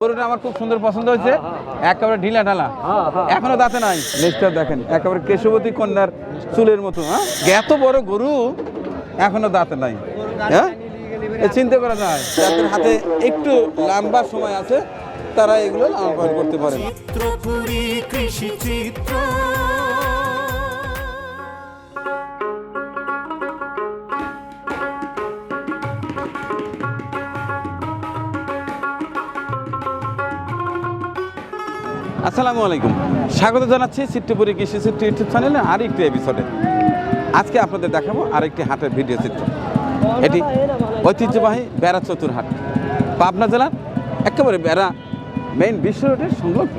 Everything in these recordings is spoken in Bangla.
গরুটা আমার খুব সুন্দর পছন্দ হয়েছে। একেবারে ঢিলা ঢালা। এখনও দাঁতে নাই। লেজটা দেখেন একেবারে কেশবতী কন্যার চুলের মতো হ্যাঁ? এত বড় গরু এখনও দাঁতে নাই। হ্যাঁ? চিন্তা করা যায় যাদের হাতে একটু লম্বা সময় আছে তারা এগুলো লালন পালন করতে পারেন আসসালামু আলাইকুম। স্বাগত জানাচ্ছি চিত্রপুরী কৃষি চিত্র ইউটিউব চ্যানেলে আরেকটি এপিসোডে আজকে আপনাদের দেখাবো আরেকটি হাটের ভিডিও চিত্র। এটি ঐতিহ্যবাহী বেড়া চতুর হাট। পাবনা জেলার একেবারে বেড়া মেইন বিশ্ব রোডের সংলগ্ন।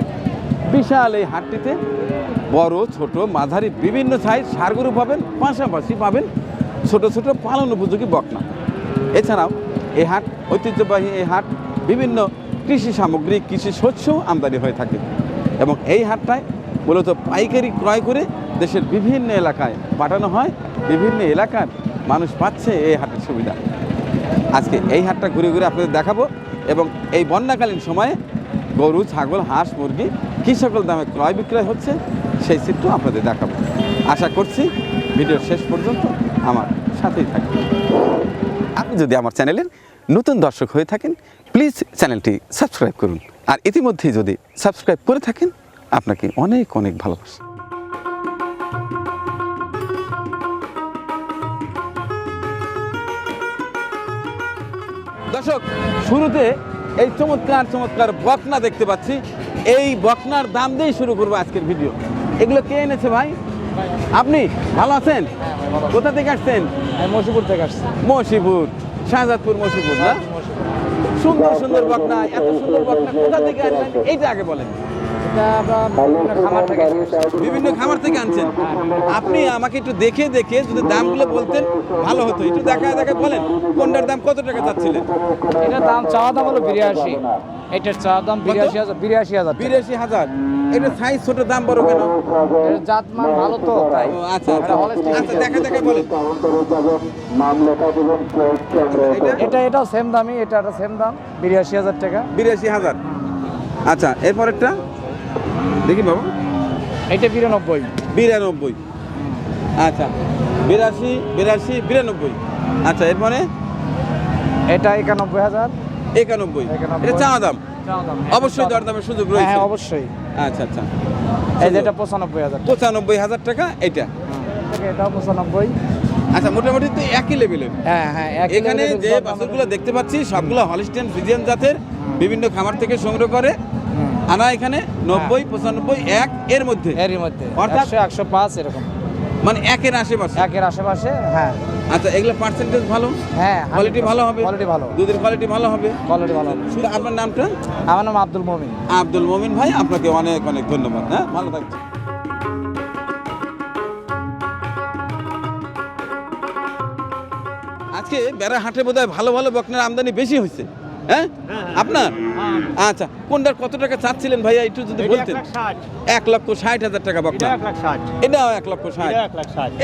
বিশাল এই হাটটিতে বড়, ছোট, মাঝারি, বিভিন্ন সাইজ সারগরু পাবেন, পাশাপাশি পাবেন ছোট ছোট পালন উপযোগী বকনা। এছাড়াও এই হাট, ঐতিহ্যবাহী এই হাট বিভিন্ন কৃষি সামগ্রী, কৃষি শস্য আমদানি হয়ে থাকে। এবং এই হাটটায় মূলত পাইকারি ক্রয় করে দেশের বিভিন্ন এলাকায় পাঠানো হয়। বিভিন্ন এলাকার মানুষ পাচ্ছে এই হাটের সুবিধা। আজকে এই হাটটা ঘুরে ঘুরে আপনাদের দেখাবো এবং এই বন্যাকালীন সময়ে গরু, ছাগল, হাঁস, মুরগি কী সকল দামে ক্রয় বিক্রয় হচ্ছে সেই চিত্র আপনাদের দেখাবো। আশা করছি ভিডিওর শেষ পর্যন্ত আমার সাথেই থাকবে আপনি যদি আমার চ্যানেলের নতুন দর্শক হয়ে থাকেন, প্লিজ চ্যানেলটি সাবস্ক্রাইব করুন। আর ইতিমধ্যেই যদি সাবস্ক্রাইব করে থাকেন আপনাকে অনেক অনেক ভালোবাসি। দর্শক শুরুতে এই চমৎকার চমৎকার বকনা দেখতে পাচ্ছি। এই বকনার দাম দিয়েই শুরু করব আজকের ভিডিও। এগুলো কে এনেছে ভাই? আপনি ভালো আছেন? কোথা থেকে আসছেন? মসিপুর থেকে আসছি। মসিপুর শাহজাদপুর মসিপুর না? সুন্দর সুন্দর বকনা এত সুন্দর বকনা কোথা থেকে আনলেন? এইটা আগে বলেন। এটা আমরা বিভিন্ন খামার থেকে বিভিন্ন খামার থেকে আনছেন। আপনি আমাকে একটু দেখে দেখে যদি দামগুলো বলতেন ভালো হতো। একটু দেখা দেখা বলেন কোনটার দাম কত টাকা চাচ্ছিলেন? এটার দাম চাওয়া দাম হলো বিরাশি। এটার চাওয়া দাম বিরাশি হাজার বিরাশি হাজার টাকা। বিরাশি হাজার। এটা সাইজ ছোট দাম বড় কেন? এটার জাত মান ভালো তো তাই। আচ্ছা আচ্ছা। আচ্ছা দেখা দেখা বলেন। এটা এটা এটাও সেম দামই এটা সেম দাম বিরাশি হাজার টাকা। বিরাশি হাজার। আচ্ছা এরপরেরটা? দেখি বাবা। এটা বিরানব্বই। বিরানব্বই। আচ্ছা বিরাশি বিরাশি বিরানব্বই। আচ্ছা এরপরে? এটা একানব্বই হাজার। একানব্বই। এটা চাওয়া দাম? দাম অবশ্যই দরদামের সুযোগ হ্যাঁ রয়েছে। হ্যাঁ অবশ্যই। আচ্ছা আচ্ছা। এই যে এটা পঁচানব্বই হাজার। পঁচানব্বই হাজার টাকা এটা। এটাও পঁচানব্বই। আচ্ছা মোটামুটি তো একই লেভেলের হ্যাঁ হ্যাঁ এখানে যে বাছুরগুলো দেখতে পাচ্ছি সবগুলো হলিস্টেন ফ্রিজিয়ান জাতের বিভিন্ন খামার থেকে সংগ্রহ করে। আনা এখানে নব্বই পঁচানব্বই এক এর মধ্যে। এর মধ্যে। অর্থাৎ- একশো পাঁচ এরকম। মানে একের আশেপাশে। একের আশেপাশে হ্যাঁ। আচ্ছা এগুলো পার্সেন্টেজ ভালো? হ্যাঁ কোয়ালিটি ভালো হবে? কোয়ালিটি ভালো। দুধের কোয়ালিটি ভালো হবে? কোয়ালিটি ভালো হবে। শুধু আপনার নামটা? আমার নাম আব্দুল মমিন। আব্দুল মমিন ভাই আপনাকে অনেক অনেক ধন্যবাদ হ্যাঁ? ভালো থাকবেন। আজকে বেড়া হাটে বোধ ভালো ভালো বকনার আমদানি বেশি হয়েছে। হ্যাঁ? আপনার? আচ্ছা কোনটার কত টাকা চাচ্ছিলেন ভাইয়া? একটু যদি বলতেন। এক লক্ষ ষাট হাজার টাকা বকনা এটাও এক লক্ষ ষাট।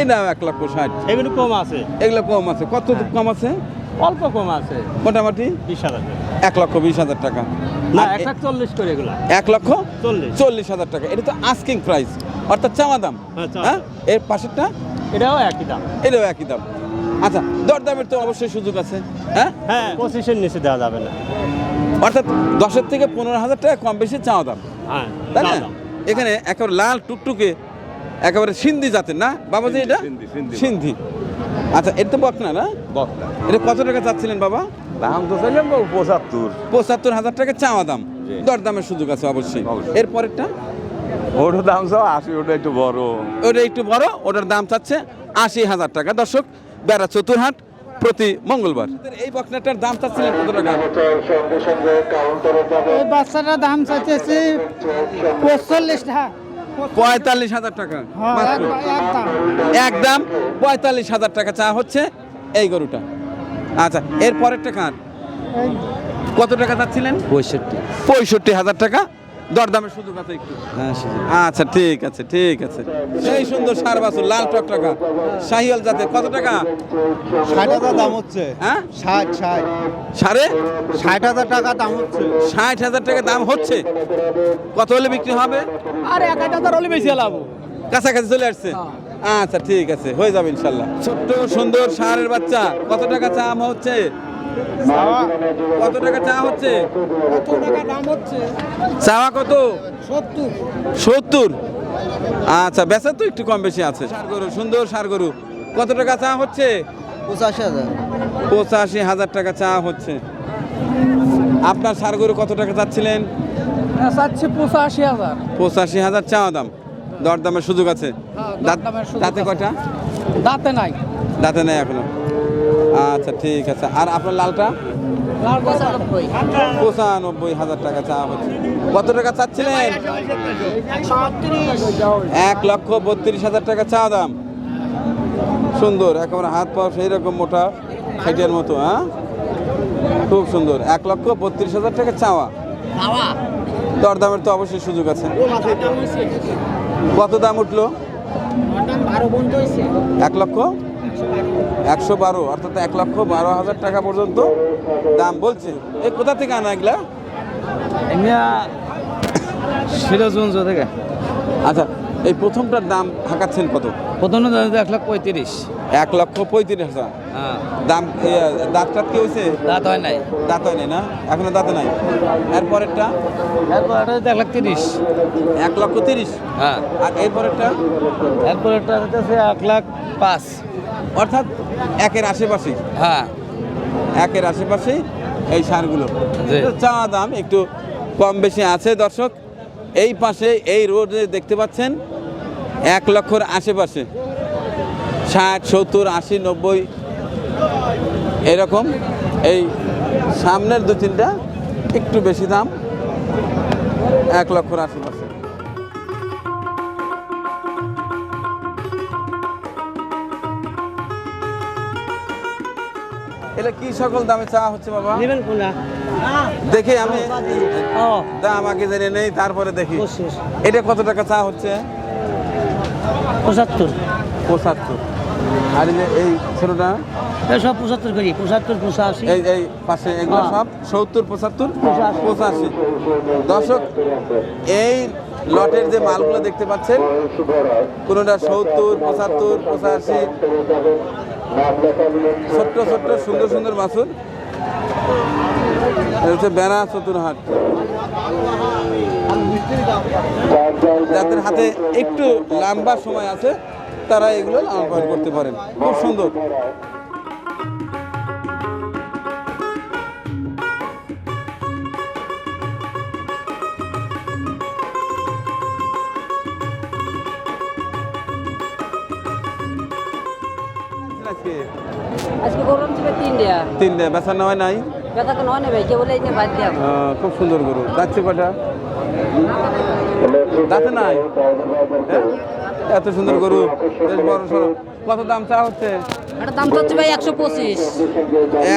এটাও এক লক্ষ ষাট। এগুলো কম আছে। এগুলো কম আছে। কত কম আছে? অল্প কম আছে। মোটামুটি? বিশ হাজার এক লক্ষ বিশ হাজার টাকা। না এক লাখ চল্লিশ করে এগুলা। এক লক্ষ চল্লিশ। চল্লিশ হাজার টাকা। এটা তো আস্কিং প্রাইস অর্থাৎ চাওয়া দাম হ্যাঁ, হ্যাঁ? এর পাশেরটা? এটাও একই দাম। এটাও একই দাম। আচ্ছা দরদামের তো অবশ্যই সুযোগ আছে। হ্যাঁ? হ্যাঁ পঁচিশের নিচে দেওয়া যাবে না। অর্থাৎ দশের থেকে পনেরো হাজার টাকা কম বেশি চাওয়া দাম। হ্যাঁ তাই না? এখানে একেবারে লাল টুকটুকে একেবারে সিন্ধি জাতের না বাবাজি এটা? সিন্ধি আচ্ছা এটা তো বকনা না বকনা এটা কত টাকা চাচ্ছিলেন বাবা? দাম তো চাইলাম পঁচাত্তর। পঁচাত্তর হাজার টাকা চাওয়া দাম। দরদামের সুযোগ আছে অবশ্যই। অবশ্যই। এরপরেরটা ওটার দাম চাও আশি ওটা একটু বড়। ওটা একটু বড় ওটার দাম চাচ্ছে আশি হাজার টাকা। দর্শক বেড়া চতুরহাট প্রতি মঙ্গলবার। এই বকনাটার দাম চাচ্ছিলেন কত টাকা? এই বাচ্চাটার দাম চাইতেছি পঁয়তাল্লিশ টাকা। পঁয়তাল্লিশ হাজার টাকা। হ্যাঁ, এক- একদম একদম পঁয়তাল্লিশ হাজার টাকা চা হচ্ছে এই গরুটা। আচ্ছা এর পরেরটা কার? কত টাকা চাচ্ছিলেন? পঁয়ষট্টি। পঁয়ষট্টি হাজার টাকা। দরদামের সুযোগ আছে একটু। আচ্ছা ঠিক আছে ঠিক আছে। সেই সুন্দর সার বাছুর লাল টকটকা। শাহিওয়াল জাতে কত টাকা? ষাট হাজার দাম হচ্ছে। হ্যাঁ? ষাট ষাট। সাড়ে ষাট হাজার টাকা দাম হচ্ছে। ষাট হাজার টাকা দাম হচ্ছে? কত হলে বিক্রি হবে? আর এক হাজার হলে বেশি লাভ কাছাকাছি চলে আসছে? আচ্ছা ঠিক আছে হয়ে যাবে ইনশাল্লাহ। ছোট্ট সুন্দর সারের বাচ্চা কত টাকা চা আম হচ্ছে? কত টাকা চা হচ্ছে? কত টাকা দাম হচ্ছে? চাওয়া কত? সত্তর। সত্তর? আচ্ছা বেচা তো একটু কম বেশি আছে। সার গরু সুন্দর সার গরু। কত টাকা চা হচ্ছে? পঁচাশি হাজার। পঁচাশি হাজার টাকা চা হচ্ছে। আপনার সার গরু কত টাকা চাচ্ছিলেন? চাচ্ছে পঁচাশি হাজার। পঁচাশি হাজার চাওয়া দাম। দরদামের সুযোগ আছে। দাঁত- সুযোগ দাঁতে আছে। কয়টা? দাঁতে নাই। দাঁতে নেই এখনও। আচ্ছা ঠিক আছে। আর আপনার লালটা? পঁচানব্বই হাজার টাকা চা হচ্ছে। কত টাকা চাচ্ছিলেন? এক লক্ষ বত্রিশ হাজার টাকা চা দাম। সুন্দর, একেবারে হাত পা সেই রকম মোটা খাইটিয়ার মতো হ্যাঁ? খুব সুন্দর, এক লক্ষ বত্রিশ হাজার টাকা চাওয়া। দরদামের তো অবশ্যই সুযোগ আছে। কত দাম উঠল? এক লক্ষ? একশো বারো অর্থাৎ এক লক্ষ বারো হাজার টাকা পর্যন্ত দাম বলছে। এই কোথা থেকে আনা এগুলা? সিরাজগঞ্জ থেকে। আচ্ছা এই প্রথমটার দাম হাঁকাচ্ছেন কত? প্রথম এক লাখ পঁয়ত্রিশ। এক লক্ষ পঁয়ত্রিশ হাজার। হ্যাঁ। দাম দাঁত টাত কি হয়েছে? দাঁত হয় নাই। দাঁত হয়নি না? এখনও দাঁতে নাই? এরপরেরটা? এরপর এটা হচ্ছে এক লাখ তিরিশ। এক লক্ষ তিরিশ? হ্যাঁ। আর এরপরেরটা? এরপর এটা হচ্ছে এক লাখ পাঁচ। অর্থাৎ একের আশেপাশে। হ্যাঁ। একের আশেপাশেই এই সারগুলো। চাওয়া দাম একটু কম বেশি আছে দর্শক। এই পাশে এই রোডে দেখতে পাচ্ছেন এক লক্ষর আশেপাশে। ষাট সত্তর আশি নব্বই এরকম। এই সামনের দু তিনটা একটু বেশি দাম। এক লক্ষর আশেপাশে। এটা কি সকল দামে চাওয়া হচ্ছে বাবা? নেবেন কোনটা? দেখে আমি। দাম আগে জেনে নেই তারপরে দেখি। এটা কত টাকা চা হচ্ছে? পঁচাত্তর। পঁচাত্তর। আর এই ছোটটা? সব পঁচাত্তর করি পঁচাত্তর পঁচাশি। এই এই পাশে এগুলো হ্যাঁ। সব? সত্তর পঁচাত্তর। পঁচাশি। দর্শক এই লটের যে মালগুলো দেখতে পাচ্ছেন কোনোটা সত্তর পঁচাত্তর পঁচাশি? ছোট্ট ছোট্ট, সুন্দর সুন্দর এটা হচ্ছে বেড়া চতুরহাট। যাদের হাতে একটু লম্বা সময় আছে, তারা এগুলো লালন করতে পারেন। খুব সুন্দর। আজকে গরম ছিল তিনটা তিনটে বেচা নেওয়া নাই? ব্যথা কোনো হয় না ভাই কেবল এই নিয়ে বাদ আহ, খুব সুন্দর গরু। যাচ্ছে কটা? দাঁতে নাই? হ্যাঁ? এত সুন্দর গরু বেশ বড় সড়ো। কত দাম চা হচ্ছে? এটা দাম তো হচ্ছে ভাই একশো পঁচিশ।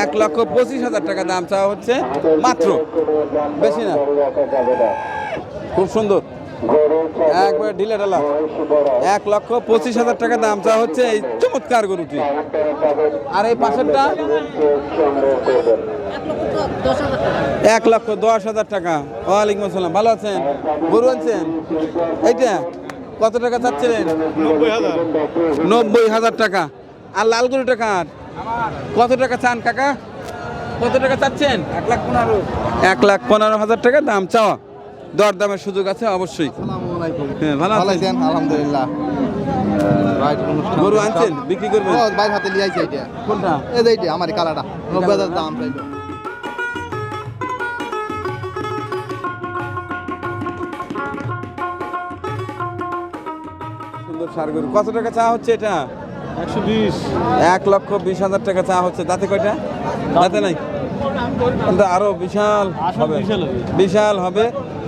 এক লক্ষ পঁচিশ হাজার টাকা দাম চাওয়া হচ্ছে মাত্র। বেশি না? খুব সুন্দর। একবার ঢিলে ঢালা। এক লক্ষ পঁচিশ হাজার টাকা দাম চাওয়া হচ্ছে এই চমৎকার গরুটি। আর এই পাশেরটা? এক লক্ষ দশ হাজার টাকা। ওয়ালাইকুম আসসালাম। ভালো আছেন? গরু আনছেন? এইটা কত টাকা চাচ্ছিলেন? নব্বই হাজার। টাকা। আর লাল গরু টাকা কত টাকা চান কাকা? কত টাকা চাচ্ছেন? এক লাখ পনেরো। এক লাখ পনেরো হাজার টাকা দাম চাওয়া। দর দামের সুযোগ আছে অবশ্যই। হ্যাঁ ভালো আছেন? আলহামদুলিল্লাহ। গরু আনছেন? বিক্রি করবেন? বাইর হাতে লিয়ে আইছে এটা কোনটা? এই যে এইটা আমার কালাটা নব্বই হাজার দাম চাইলো। সুন্দর সার গরু। কত টাকা চা হচ্ছে এটা? একশো বিশ। এক লক্ষ বিশ হাজার টাকা চা হচ্ছে। দাঁতে কয়টা? দাঁতে নাই? কিন্তু আরও বিশাল হবে। বিশাল হবে।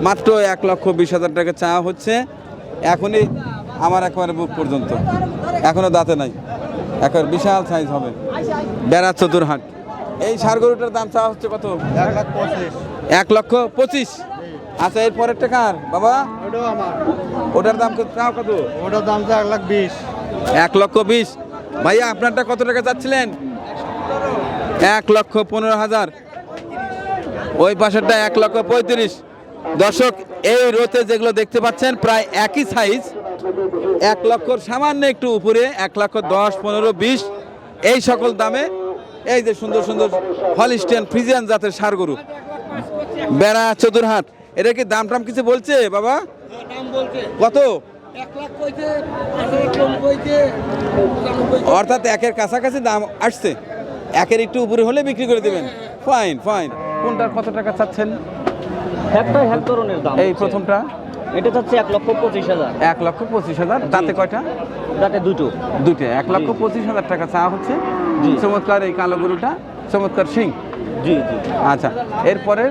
মাত্র এক লক্ষ বিশ হাজার টাকা চা হচ্ছে। এখনই আমার একেবারে বুক পর্যন্ত। এখনও দাঁতে নাই। একেবারে বিশাল সাইজ হবে। বেড়া চতুরহাট এই সার গরুটার দাম চা হচ্ছে কত? এক লাখ এক লক্ষ পঁচিশ? আচ্ছা এর পরেরটা কার? বাবা? আমার। ওটার দাম কত চাও কত? ওটার দাম এক লাখ বিশ। এক লক্ষ বিশ। ভাইয়া আপনারটা কত টাকা চাচ্ছিলেন? এক লক্ষ পনেরো হাজার। ওই পাশেরটা এক লক্ষ পঁয়ত্রিশ। দর্শক, এই রোতে যেগুলো দেখতে পাচ্ছেন, প্রায় একই সাইজ এক লক্ষর সামান্য একটু উপরে, এক লক্ষ দশ, পনেরো, বিশ। এই সকল দামে, এই যে সুন্দর সুন্দর হলিস্টিয়ান ফ্রিজিয়ান জাতের সার গরু বেড়া চতুরহাট। এটা কি দাম টাম কিছু বলছে, বাবা? কত? অর্থাৎ একের কাছাকাছি দাম আসছে। একের একটু উপরে হলে বিক্রি করে দেবেন। ফাইন ফাইন কোনটার কত টাকা চাচ্ছেন? একটা হেল্প তরুণের দাম এই প্রথমটা? এটা চাচ্ছে এক লক্ষ পঁচিশ হাজার। এক লক্ষ পঁচিশ হাজার। তাতে কয়টা? তাতে দুটো। দুটো। এক লক্ষ পঁচিশ হাজার টাকা চা হচ্ছে। চমৎকার এই কালো গরুটা। চমৎকার সিং জি জি। আচ্ছা এরপরে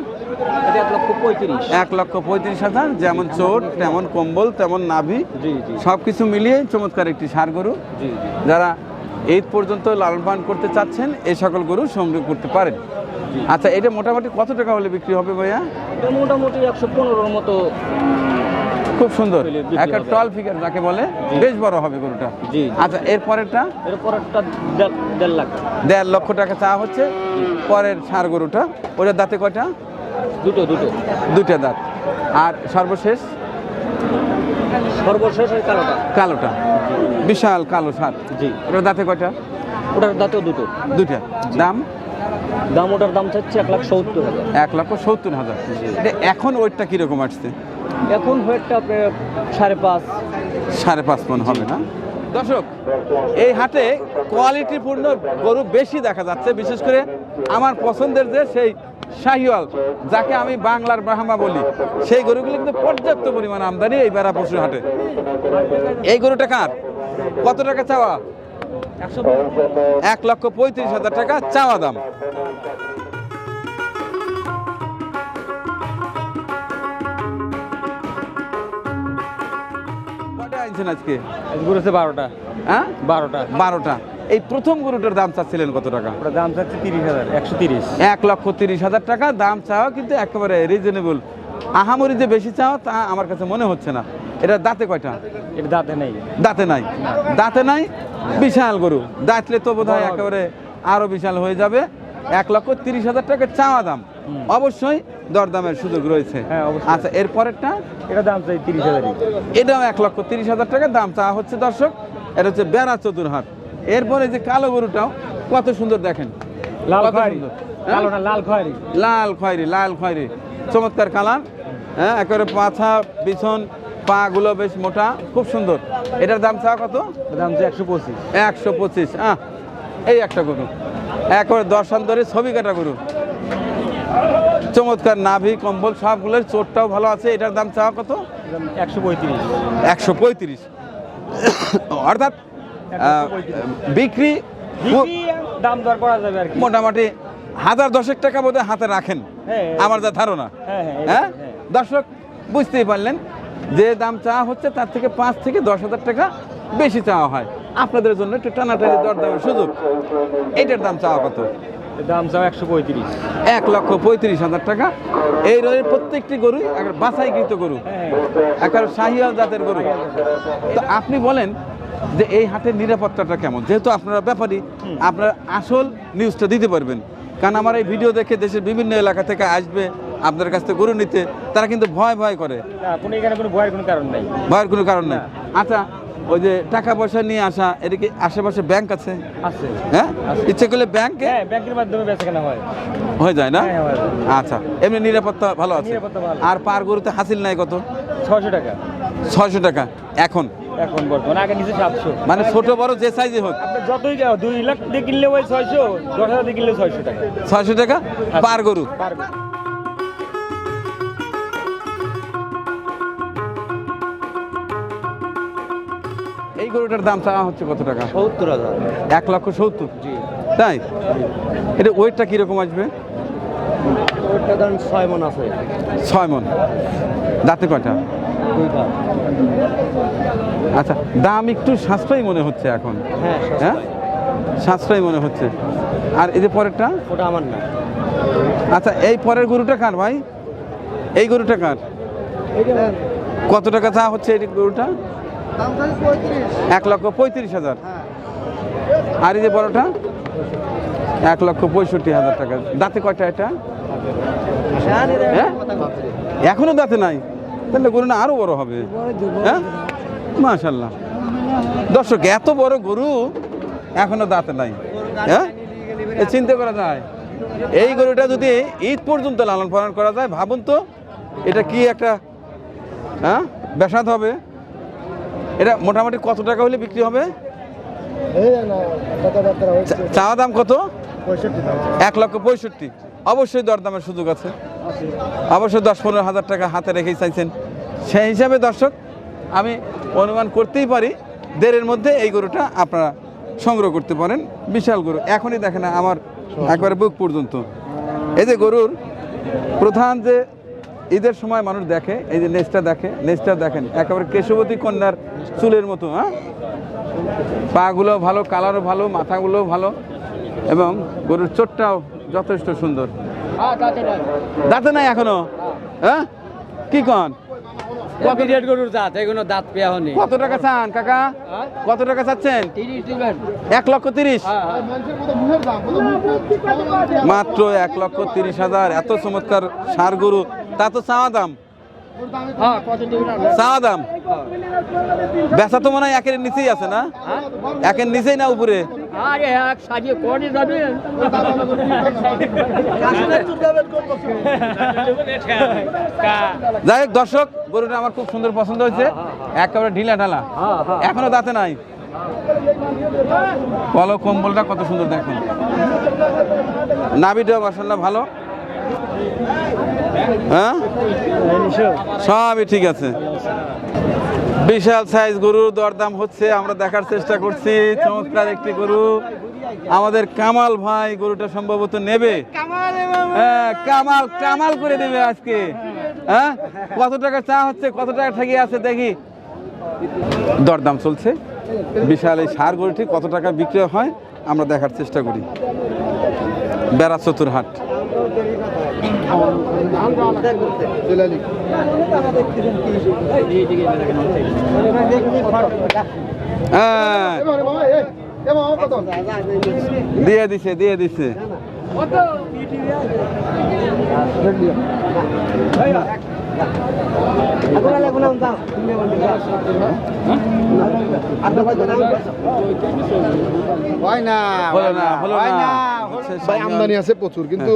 এটা এক লক্ষ পঁয়ত্রিশ। এক লক্ষ পঁয়ত্রিশ হাজার। যেমন চোট তেমন কম্বল তেমন নাভি। জি জি। সব কিছু মিলিয়ে চমৎকার একটি সার গরু। জি জি। যারা ঈদ পর্যন্ত লালন পালন করতে চাচ্ছেন এই সকল গরু সংগ্রহ করতে পারেন। আচ্ছা এটা মোটামুটি কত টাকা হলে বিক্রি হবে ভাইয়া? মোটামুটি একশো পনেরোর মতো খুব সুন্দর। একটা টল ফিগার যাকে বলে বেশ বড় হবে গরুটা। জি। আচ্ছা এরপরেরটা? এরপর একটা দেড় দেড় লাখ দেড় লক্ষ টাকা চা হচ্ছে। পরের সার গরুটা ওটার দাঁতে কয়টা? দুটো দুটো। দুইটা দাঁত। আর সর্বশেষ? সর্বশেষ ওই কালোটা। কালোটা। বিশাল কালো সার। জি। ওটার দাঁতে কয়টা? ওটার দাঁতেও দুটো। দুইটা। দাম? দাম ওটার দাম চাচ্ছে এক লাখ সত্তর হাজার। এক লক্ষ সত্তর হাজার। এটা এখন ওয়েটটা কীরকম আসছে? এখন ওয়েটটা সাড়ে পাঁচ। সাড়ে পাঁচ মন হবে না? দর্শক এই হাটে কোয়ালিটিপূর্ণ গরু বেশি দেখা যাচ্ছে। বিশেষ করে আমার পছন্দের যে সেই শাহিওয়াল যাকে আমি বাংলার ব্রাহ্মা বলি সেই গরুগুলো কিন্তু পর্যাপ্ত পরিমাণ আমদানি এই বেড়া পশুর হাটে। এই গরুটা কার? কত টাকা চাওয়া? এক লক্ষ পঁয়ত্রিশ হাজার টাকা চাওয়া দাম। আনছেন আজকে? ঘুরেছে বারোটা। হ্যাঁ? বারোটা। বারোটা। এই প্রথম গরুটার দাম চাচ্ছিলেন কত টাকা? ওটা দাম চাচ্ছে তিরিশ হাজার একশো তিরিশ। এক লক্ষ তিরিশ হাজার টাকা দাম চাওয়া কিন্তু একেবারে রিজনেবল আহামরি যে বেশি চাও তা আমার কাছে মনে হচ্ছে না। এটা দাঁতে কয়টা? দাঁতে নেই। দাঁতে নাই। দাঁতে নাই? বিশাল গরু। দাঁতলে তো বোধ হয় একেবারে আরও বিশাল হয়ে যাবে। এক লক্ষ তিরিশ হাজার টাকা চাওয়া দাম। অবশ্যই দরদামের সুযোগ রয়েছে। হ্যাঁ। আচ্ছা এরপরেরটা? এটা দাম চাই তিরিশ হাজার। এটাও এক লক্ষ তিরিশ হাজার টাকা দাম চাওয়া হচ্ছে দর্শক। এটা হচ্ছে বেড়া চতুরহাট। এরপরে যে কালো গরুটাও কত সুন্দর দেখেন। লাল খয়েরি। হ্যাঁ? লাল খয়েরি। লাল খয়েরি লাল খয়েরি। চমৎকার কালার। হ্যাঁ একেবারে পাছা বিছন পা গুলো বেশ মোটা খুব সুন্দর। এটার দাম চাওয়া কত? দাম চাই একশো পঁচিশ। একশো পঁচিশ আহ এই একটা গরু। একবারে দর্শন ধরে ছবি কাটা গরু। চমৎকার নাভি কম্বল সবগুলোর চোটটাও ভালো আছে। এটার দাম চাওয়া কত? একশো পঁয়ত্রিশ। একশো পঁয়ত্রিশ। অর্থাৎ বিক্রি দাম দর করা যাবে আর মোটামুটি হাজার দশেক টাকা বোধহয় হাতে রাখেন। হ্যাঁ। আমার যা ধারণা। হ্যাঁ, হ্যাঁ, হ্যাঁ? হ্যাঁ। দর্শক বুঝতেই পারলেন। যে দাম চাওয়া হচ্ছে তার থেকে পাঁচ থেকে দশ হাজার টাকা বেশি চাওয়া হয়। আপনাদের জন্য একটু টানাটানি দরদামের সুযোগ। এইটার দাম চাওয়া কত? দাম চাও একশো পঁয়ত্রিশ। এক লক্ষ পঁয়ত্রিশ হাজার টাকা। এই রয়ের প্রত্যেকটি গরুই একটা বাছাইকৃত গরু। হ্যাঁ একটা শাহিয়াল জাতের গরু। তো আপনি বলেন যে এই হাটের নিরাপত্তাটা কেমন? যেহেতু আপনারা ব্যাপারী আপনারা আসল নিউজটা দিতে পারবেন। কারণ আমার এই ভিডিও দেখে দেশের বিভিন্ন এলাকা থেকে আসবে আপনার কাছ থেকে গরু নিতে তারা কিন্তু ভয় ভয় করে। কোনো এখানে কোনো ভয়ের কোনো কারণ নাই। ভয়ের কোনো কারণ নেই। আচ্ছা ওই যে টাকা পয়সা নিয়ে আসা এদিকে আশেপাশে ব্যাংক আছে? আছে। হ্যাঁ? ইচ্ছে করলে ব্যাংকে? হ্যাঁ ব্যাংকের মাধ্যমে হয়। হয়ে যায় না? হ্যাঁ, হয়ে। আচ্ছা এমনি নিরাপত্তা ভালো আছে। আর পার গরুতে হাসিল নাই কত? ছশো টাকা। ছয়শো টাকা। এখন এখন বর্তমানে আগে নিচে সাতশো। মানে ছোট বড় যে সাইজে হোক। আপনি যতই যাও দুই লাখ দিয়ে কিনলে ওই ছয়শো দশ হাজার দিয়ে কিনলে ছয়শো টাকা। ছয়শো টাকা পার গরু। পারবে এই গরুটার দাম চাওয়া হচ্ছে কত টাকা? সত্তর হাজার। এক লক্ষ সত্তর? জি। তাই? এটা ওয়েটটা কীরকম আসবে? ওইটা ধরেন ছয় মন আছে। ছয় মন। দাঁতে কয়টা? আচ্ছা দাম একটু সাশ্রয়ী মনে হচ্ছে এখন। হ্যাঁ হ্যাঁ? সাশ্রয়ী মনে হচ্ছে। আর এই যে পরেরটা? ওটা আমার না। আচ্ছা এই পরের গরুটা কার ভাই? এই গরুটা কার? কত টাকা চা হচ্ছে এই গরুটা? এক লক্ষ পঁয়ত্রিশ হাজার। আর এই যে বড়টা এক লক্ষ পঁয়ষট্টি হাজার টাকা। দাঁতে কয়টা এটা? হ্যাঁ? এখনও দাঁতে নাই? তাহলে গরু না আরও বড় হবে। হ্যাঁ? মাশাল্লাহ দর্শক এত বড় গরু এখনও দাঁতে নাই। হ্যাঁ? চিন্তা করা যায়। এই গরুটা যদি ঈদ পর্যন্ত লালন পালন করা যায় ভাবুন তো এটা কি একটা হ্যাঁ? বেসাদ হবে। এটা মোটামুটি কত টাকা হলে বিক্রি হবে? চাওয়া দাম কত? এক লক্ষ পঁয়ষট্টি। অবশ্যই দরদামের সুযোগ আছে। অবশ্যই দশ পনেরো হাজার টাকা হাতে রেখেই চাইছেন। সেই হিসাবে দর্শক, আমি অনুমান করতেই পারি, দেড়ের মধ্যে এই গরুটা আপনারা সংগ্রহ করতে পারেন। বিশাল গরু, এখনই দেখেন আমার একবারে বুক পর্যন্ত। এই যে গরুর প্রধান যে ঈদের সময় মানুষ দেখে, এই যে নেচটা দেখে নেচটা দেখেন, একেবারে কেশবতী কন্যার চুলের মতো হ্যাঁ? পাগুলো ভালো, কালারও ভালো মাথাগুলো ভালো এবং গরুর চোটটাও যথেষ্ট সুন্দর। দাঁতে নাই। এখনও? হ্যাঁ? কি কন? কত রেট গরুর দাঁত এগুলো দাঁত পেয়া কত টাকা চান কাকা? কত টাকা চাচ্ছেন? এক লক্ষ তিরিশ? মাত্র এক লক্ষ তিরিশ হাজার। এত চমৎকার সার গরু। তা তো চাওয়া দাম? হ্যাঁ চাওয়া দাম? বেচা তো মনে হয় একের নিচেই আছে না? একের নিচেই না উপরে? এক সাজিয়ে যাবেন যাই হোক, দর্শক, গরুটা আমার খুব সুন্দর পছন্দ হয়েছে। একেবারে ঢিলা ঢালা। এখনও দাঁতে নাই। কলো কম্বলটা কত সুন্দর দেখুন। নাবিটাও মাসাল্লাহ ভালো। হ্যাঁ? সবই ঠিক আছে। বিশাল সাইজ গরুর দরদাম হচ্ছে আমরা দেখার চেষ্টা করছি। চমৎকার একটি গরু। আমাদের কামাল ভাই গরুটা সম্ভবত নেবে? হ্যাঁ কামাল কামাল করে দেবে আজকে। হ্যাঁ? কত টাকা চা হচ্ছে কত টাকা ঠেকে আছে দেখি। দরদাম চলছে। বিশাল এই সার গরুটি কত টাকা বিক্রি হয় আমরা দেখার চেষ্টা করি। বেড়া চতুরহাট দিয়ে দিছে দিয়ে দিছে। হয়। হয় আমদানি আছে প্রচুর কিন্তু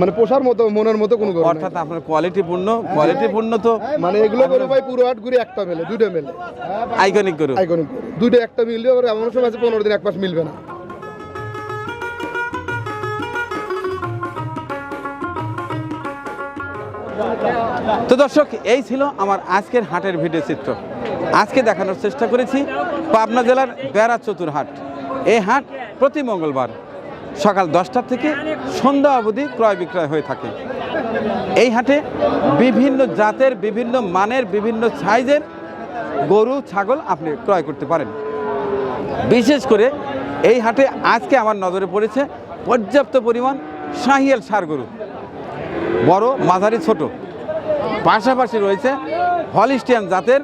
মানে পোষার মতো মনের মতো কোনো অর্থাৎ আপনার কোয়ালিটি পূর্ণ কোয়ালিটি পূর্ণ তো মানে এগুলো গরু ভাই পুরো হাট ঘুরে একটা মেলে দুইটা মেলে। আইকনিক গরু। আইকনিক গরু। দুইটা একটা মিললে আবার এমন সময় আছে পনেরো দিন এক মাস মিলবে না। তো দর্শক এই ছিল আমার আজকের হাটের ভিডিও চিত্র। আজকে দেখানোর চেষ্টা করেছি পাবনা জেলার বেড়া চতুর হাট। এই হাট প্রতি মঙ্গলবার। সকাল দশটা থেকে সন্ধ্যা অবধি ক্রয় বিক্রয় হয়ে থাকে। এই হাটে বিভিন্ন জাতের, বিভিন্ন মানের, বিভিন্ন সাইজের গরু, ছাগল আপনি ক্রয় করতে পারেন। বিশেষ করে এই হাটে আজকে আমার নজরে পড়েছে পর্যাপ্ত পরিমাণ শাহিয়াল সার গরু। বড়, মাঝারি, ছোট। পাশাপাশি রয়েছে হলিস্টিয়ান জাতের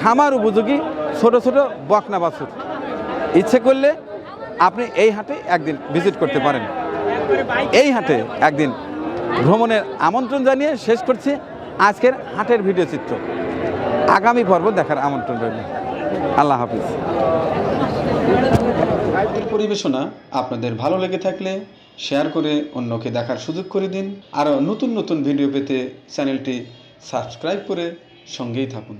খামার উপযোগী ছোট ছোট বকনা বাছুর। ইচ্ছে করলে আপনি এই হাটে একদিন ভিজিট করতে পারেন। এই হাটে একদিন ভ্রমণের আমন্ত্রণ জানিয়ে শেষ করছি আজকের হাটের ভিডিও চিত্র। আগামী পর্ব দেখার আমন্ত্রণ রইল। আল্লাহ হাফিজ। পরিবেশনা আপনাদের ভালো লেগে থাকলে শেয়ার করে অন্যকে দেখার সুযোগ করে দিন। আরও নতুন নতুন ভিডিও পেতে চ্যানেলটি সাবস্ক্রাইব করে সঙ্গেই থাকুন।